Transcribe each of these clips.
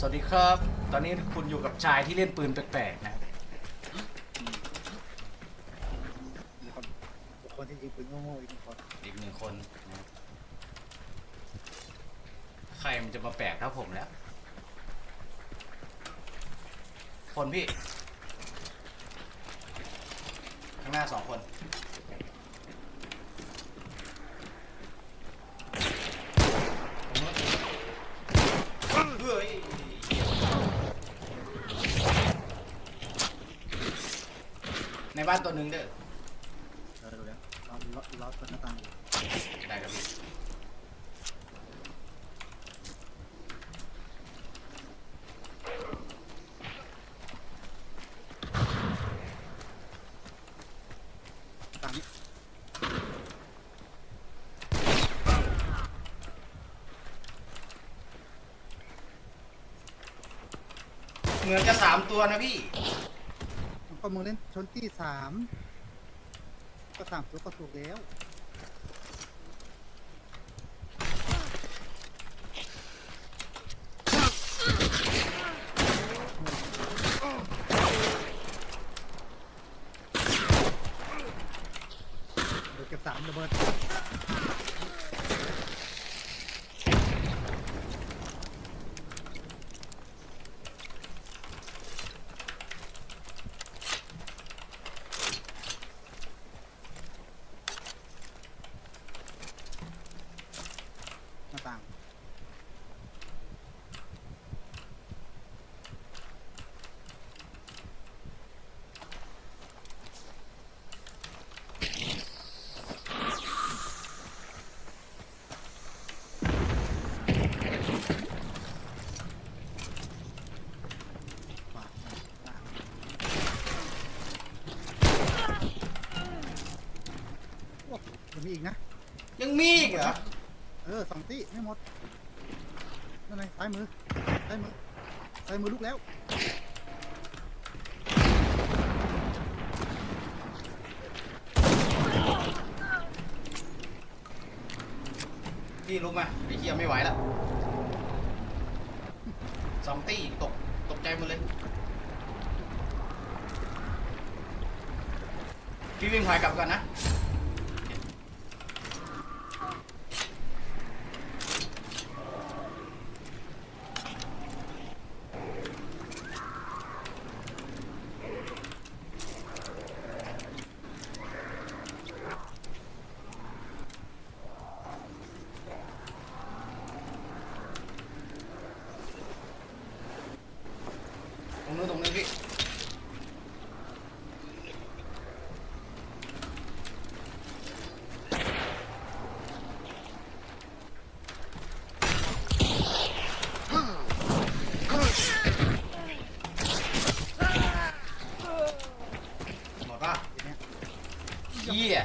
สวัสดีครับ ตอนนี้คุณอยู่กับชายที่เล่นปืนแปลกๆนะครับมีคนบุคคลที่ยิงปืนโง่ๆอีกหนึ่งคนอีกหนึ่งคนนะครับใครมันจะมาแปลกเท่าผมแล้ว คนพี่ ข้างหน้าสองคน เฮ้ยใน บ้านตัวหนึ่งเด้อเออดูแล้วล็อกล็อกล็อกหน้าต่างอยู่ได้ครับพี่ต่างนี้เหมือนจะสามตัวนะพี่ ก็มึงเล่นชนที่สามก็สามตัวก็ถูกแล้ว เดี๋ยวเก็บสามระเบิด หน้าต่าง ขวาหน้าโอ้ยัง มีอีกนะ ยังมีอีกเหรอ เออสองตีไม่หมดนั่นไงซ้ายมือซ้ายมือซ้ายมือลุกแล้ว พี่ลุกมาไอ้เหี้ยไม่ไหวแล้วสองตี้ตกตกใจหมดเลย พี่วิ่งถอยกลับก่อนนะ นู้นตรงนี้พี่หมดป่ะทีเนี้ยเหี้ย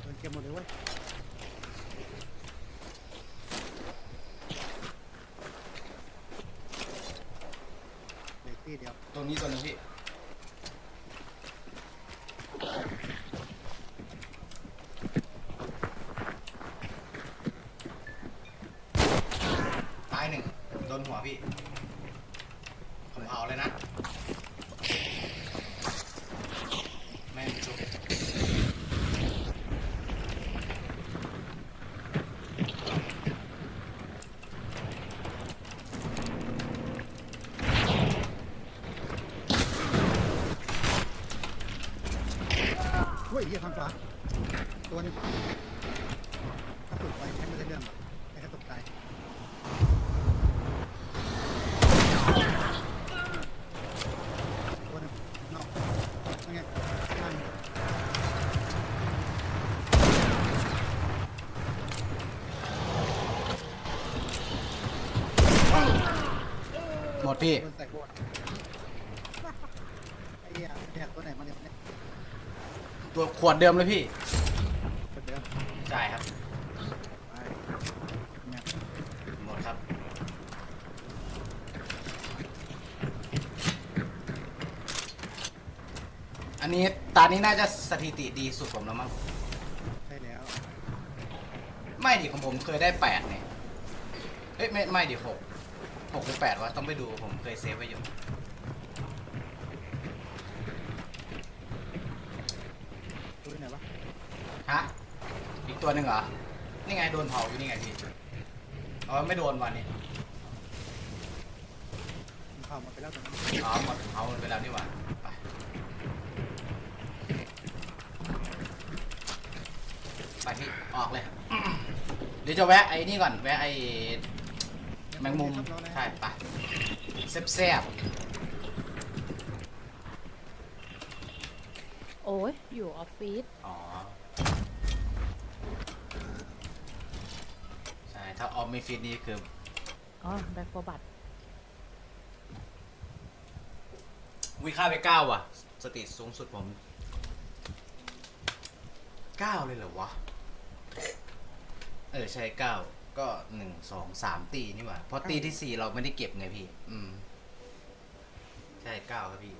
โดนเก็บหมดเลยเว้ยเหลือตีเดียว ตรง นี้ตัวหนึงพี่ ตายหนึ่งโดนหัวพี่ ผมเผาเลยนะ แม่งชุบ เฮ้ยเหี้ยทาง ขวาตัวหนึงถ้าฝึกไปใช้ไม่ได้เรื่องหรอกแค่กระตุกใจตัวหนึงนอกยังไงนั่นหมดพี่โดนใส่โคตรไอ้เหี้ยแดกตัวไหนมาเนี่ยเนี่ย ตัวขวดเดิมเลยพี่คนเดิมใช่ครับไปเนี่ยหมดครับอันนี้ตานี้น่าจะสถิติดีสุดผมแล้วมั้งใช่แล้วไม่ดิของผมเคยได้แปดเนี่ยเอ้ยไม่ไม่ดิหกหกหรือแปดวะต้องไปดูผมเคยเซฟไว้อยู่ ตัวไหนวะ ฮะ อีกตัวหนึ่งเหรอ นี่ไงโดนเผาอยู่นี่ไงพี่อ๋อไม่โดนวันนี้มันเข้ามาไปแล้วตอนนั้นอ๋อหมดเผามันไปแล้วนี่หว่าไปไปพี่ออกเลย เดี๋ยวจะแวะไอ้นี่ก่อน แวะไอ้แมงมุมครับรอเลยใช่ไปแซ่บโอ้ยอยู่ออฟฟิศ ๆอ๋อ ใช่ ถ้าออมไม่ฟิตนี่คือ อ๋อแบ็คโฟบัตวิค่าไปเก้าว่ะ สติสูงสุดผมเก้าเลยเหรอวะ เออ ใช่เก้าก็หนึ่งสองสามตีนี่หว่าเพราะตีที่สี่เราไม่ได้เก็บไงพี่ อืม ใช่เก้าครับพี่